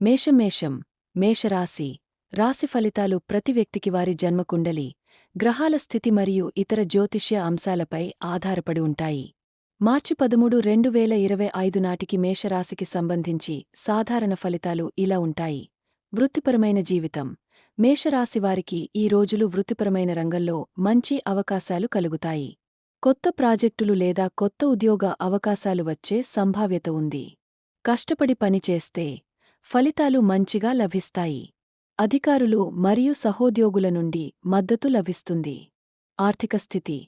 మేషమేషం మేషరాశి రాశి ఫలితాలు ప్రతి వ్యక్తికి వారి జన్మకుండలి గ్రహాల స్థితి మరియు ఇతర జ్యోతిష్య అంశాలపై ఆధారపడి ఉంటాయి. మార్చి పదమూడు రెండు వేల ఇరవై ఐదు నాటికి మేషరాశికి సంబంధించి సాధారణ ఫలితాలు ఇలా ఉంటాయి. వృత్తిపరమైన జీవితం మేషరాశివారికి ఈ రోజులు వృత్తిపరమైన రంగంలో మంచి అవకాశాలు కలుగుతాయి. కొత్త ప్రాజెక్టులు లేదా కొత్త ఉద్యోగ అవకాశాలు వచ్చే సంభావ్యత ఉంది. కష్టపడి పనిచేస్తే ఫలితాలు మంచిగా లభిస్తాయి. అధికారులు మరియు సహోద్యోగుల నుండి మద్దతు లభిస్తుంది. ఆర్థిక స్థితి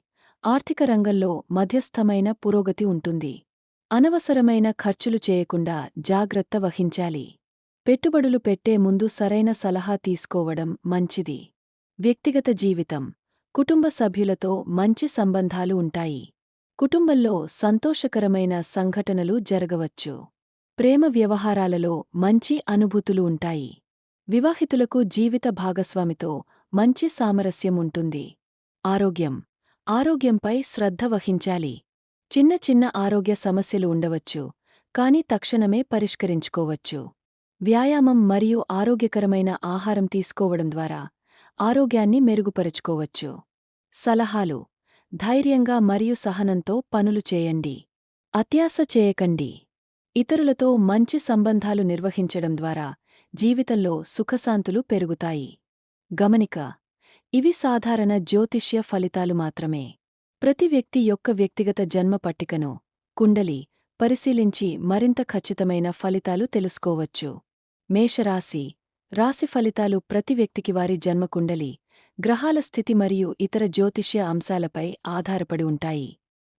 ఆర్థిక రంగంలో మధ్యస్థమైన పురోగతి ఉంటుంది. అనవసరమైన ఖర్చులు చేయకుండా జాగ్రత్త వహించాలి. పెట్టుబడులు పెట్టే ముందు సరైన సలహా తీసుకోవడం మంచిది. వ్యక్తిగత జీవితం కుటుంబ సభ్యులతో మంచి సంబంధాలు ఉంటాయి. కుటుంబంలో సంతోషకరమైన సంఘటనలు జరగవచ్చు. ప్రేమ వ్యవహారాలలో మంచి అనుభూతులు ఉంటాయి. వివాహితులకు జీవిత భాగస్వామితో మంచి సామరస్యం ఉంటుంది. ఆరోగ్యం. ఆరోగ్యంపై శ్రద్ధ వహించాలి. చిన్న చిన్న ఆరోగ్య సమస్యలు ఉండవచ్చు కాని తక్షణమే పరిష్కరించుకోవచ్చు. వ్యాయామం మరియు ఆరోగ్యకరమైన ఆహారం తీసుకోవడం ద్వారా ఆరోగ్యాన్ని మెరుగుపరుచుకోవచ్చు. సలహాలు. ధైర్యంగా మరియు సహనంతో పనులు చేయండి. అత్యాశ చేయకండి. ఇతరులతో మంచి సంబంధాలు నిర్వహించడం ద్వారా జీవితంలో సుఖశాంతులు పెరుగుతాయి. గమనిక ఇవి సాధారణ జ్యోతిష్య ఫలితాలు మాత్రమే. ప్రతి వ్యక్తి యొక్క వ్యక్తిగత జన్మ పట్టికను కుండలి పరిశీలించి మరింత ఖచ్చితమైన ఫలితాలు తెలుసుకోవచ్చు. మేషరాశి రాశి ఫలితాలు ప్రతి వ్యక్తికి వారి జన్మకుండలి గ్రహాల స్థితి మరియు ఇతర జ్యోతిష్య అంశాలపై ఆధారపడి ఉంటాయి.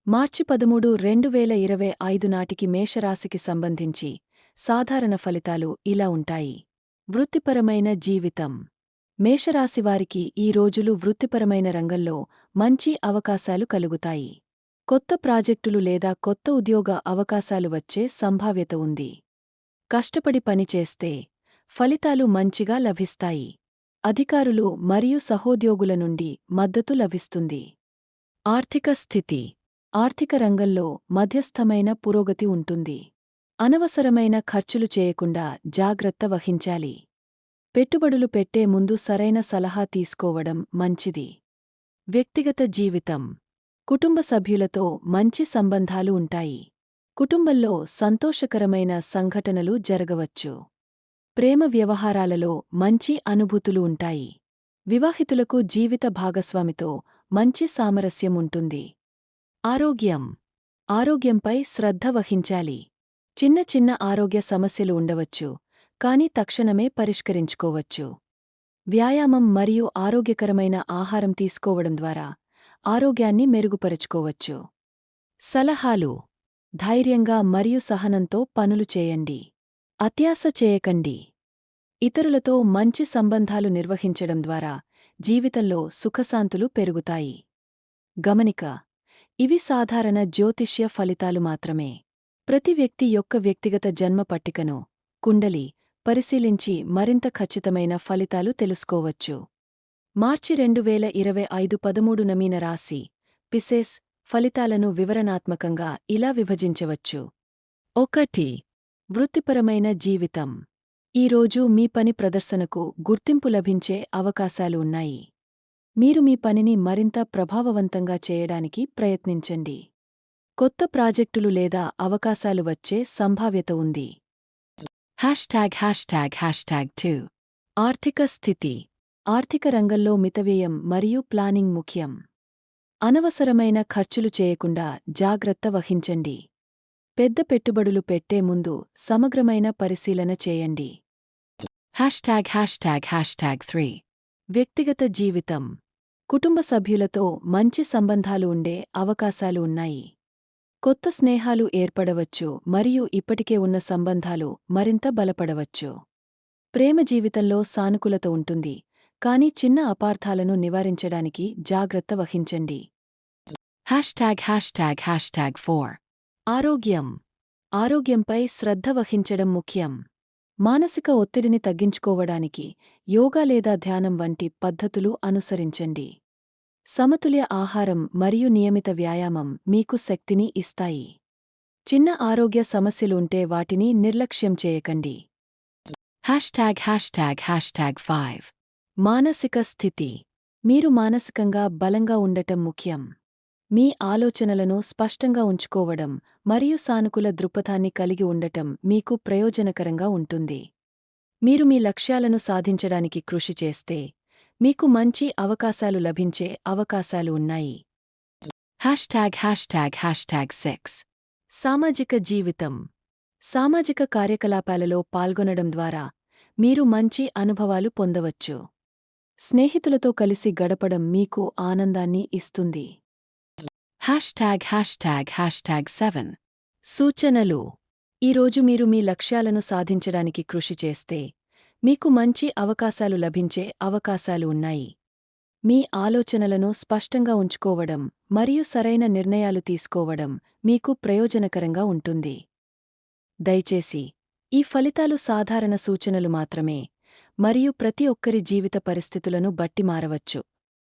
మార్చి పదమూడు రెండు వేల ఇరవై ఐదు నాటికి మేషరాశికి సంబంధించి సాధారణ ఫలితాలు ఇలా ఉంటాయి. వృత్తిపరమైన జీవితం. మేషరాశివారికి ఈ రోజులు వృత్తిపరమైన రంగంలో మంచి అవకాశాలు కలుగుతాయి. కొత్త ప్రాజెక్టులు లేదా కొత్త ఉద్యోగ అవకాశాలు వచ్చే సంభావ్యత ఉంది. కష్టపడి పనిచేస్తే ఫలితాలు మంచిగా లభిస్తాయి. అధికారులు మరియు సహోద్యోగుల నుండి మద్దతు లభిస్తుంది. ఆర్థిక స్థితి. ఆర్థిక రంగంలో మధ్యస్థమైన పురోగతి ఉంటుంది. అనవసరమైన ఖర్చులు చేయకుండా జాగ్రత్త వహించాలి. పెట్టుబడులు పెట్టే ముందు సరైన సలహా తీసుకోవడం మంచిది. వ్యక్తిగత జీవితం. కుటుంబ సభ్యులతో మంచి సంబంధాలు ఉంటాయి. కుటుంబంలో సంతోషకరమైన సంఘటనలు జరగవచ్చు. ప్రేమ వ్యవహారాలలో మంచి అనుభూతులు ఉంటాయి. వివాహితులకు జీవిత భాగస్వామితో మంచి సామరస్యం ఉంటుంది. ఆరోగ్యం. ఆరోగ్యంపై శ్రద్ధ వహించాలి. చిన్న చిన్న ఆరోగ్య సమస్యలు ఉండవచ్చు కాని తక్షణమే పరిష్కరించుకోవచ్చు. వ్యాయామం మరియు ఆరోగ్యకరమైన ఆహారం తీసుకోవడం ద్వారా ఆరోగ్యాన్ని మెరుగుపరుచుకోవచ్చు. సలహాలు. ధైర్యంగా మరియు సహనంతో పనులు చేయండి. అత్యాశ చేయకండి. ఇతరులతో మంచి సంబంధాలు నిర్వహించడం ద్వారా జీవితంలో సుఖశాంతులు పెరుగుతాయి. గమనిక. ఇవి సాధారణ జ్యోతిష్య ఫలితాలు మాత్రమే. ప్రతి వ్యక్తి యొక్క వ్యక్తిగత జన్మ పట్టికను కుండలి పరిశీలించి మరింత ఖచ్చితమైన ఫలితాలు తెలుసుకోవచ్చు. మార్చి రెండు వేల ఇరవై ఐదు పదమూడు నమీన రాశి పిసెస్ ఫలితాలను వివరణాత్మకంగా ఇలా విభజించవచ్చు. ఒకటి వృత్తిపరమైన జీవితం. ఈరోజు మీ పని ప్రదర్శనకు గుర్తింపు లభించే అవకాశాలు ఉన్నాయి. మీరు మీ పనిని మరింత ప్రభావవంతంగా చేయడానికి ప్రయత్నించండి. కొత్త ప్రాజెక్టులు లేదా అవకాశాలు వచ్చే సంభావ్యత ఉంది. Hashtag hashtag hashtag two. ఆర్థిక స్థితి. ఆర్థిక రంగంలో మితవ్యయం మరియు ప్లానింగ్ ముఖ్యం. అనవసరమైన ఖర్చులు చేయకుండా జాగ్రత్త వహించండి. పెద్ద పెట్టుబడులు పెట్టే ముందు సమగ్రమైన పరిశీలన చేయండి. Hashtag hashtag hashtag three. వ్యక్తిగత జీవితం. కుటుంబ సభ్యులతో మంచి సంబంధాలు ఉండే అవకాశాలు ఉన్నాయి. కొత్త స్నేహాలు ఏర్పడవచ్చు మరియు ఇప్పటికే ఉన్న సంబంధాలు మరింత బలపడవచ్చు. ప్రేమ జీవితంలో సానుకూలత ఉంటుంది కాని చిన్న అపార్థాలను నివారించడానికి జాగ్రత్త వహించండి. Hashtag hashtag hashtag four. ఆరోగ్యం. ఆరోగ్యంపై శ్రద్ధ వహించడం ముఖ్యం. మానసిక ఒత్తిడిని తగ్గించుకోవడానికి యోగా లేదా ధ్యానం వంటి పద్ధతులు అనుసరించండి. సమతుల్య ఆహారం మరియు నియమిత వ్యాయామం మీకు శక్తిని ఇస్తాయి. చిన్న ఆరోగ్య సమస్యలుంటే వాటిని నిర్లక్ష్యం చేయకండి. హ్యాష్ట్యాగ్ హ్యాష్ట్యాగ్ హ్యాష్ట్యాగ్ ఫైవ్ మానసిక స్థితి. మీరు మానసికంగా బలంగా ఉండటం ముఖ్యం. మీ ఆలోచనలను స్పష్టంగా ఉంచుకోవడం మరియు సానుకూల దృక్పథాన్ని కలిగి ఉండటం మీకు ప్రయోజనకరంగా ఉంటుంది. మీరు మీ లక్ష్యాలను సాధించడానికి కృషి చేస్తే మీకు మంచి అవకాశాలు లభించే అవకాశాలు ఉన్నాయి. హ్యాష్ట్యాగ్ హ్యాష్ట్యాగ్ హ్యాష్ట్యాగ్ సెక్స్ సామాజిక జీవితం. సామాజిక కార్యకలాపాలలో పాల్గొనడం ద్వారా మీరు మంచి అనుభవాలు పొందవచ్చు. స్నేహితులతో కలిసి గడపడం మీకు ఆనందాన్ని ఇస్తుంది. హ్యాష్ట్యాగ్ హ్యాష్ట్యాగ్ హ్యాష్ట్యాగ్ సెవెన్ సూచనలు. ఈరోజు మీరు మీ లక్ష్యాలను సాధించడానికి కృషి చేస్తే మీకు మంచి అవకాశాలు లభించే అవకాశాలు ఉన్నాయి. మీ ఆలోచనలను స్పష్టంగా ఉంచుకోవడం మరియు సరైన నిర్ణయాలు తీసుకోవడం మీకు ప్రయోజనకరంగా ఉంటుంది. దయచేసి ఈ ఫలితాలు సాధారణ సూచనలు మాత్రమే మరియు ప్రతి ఒక్కరి జీవిత పరిస్థితులను బట్టి మారవచ్చు.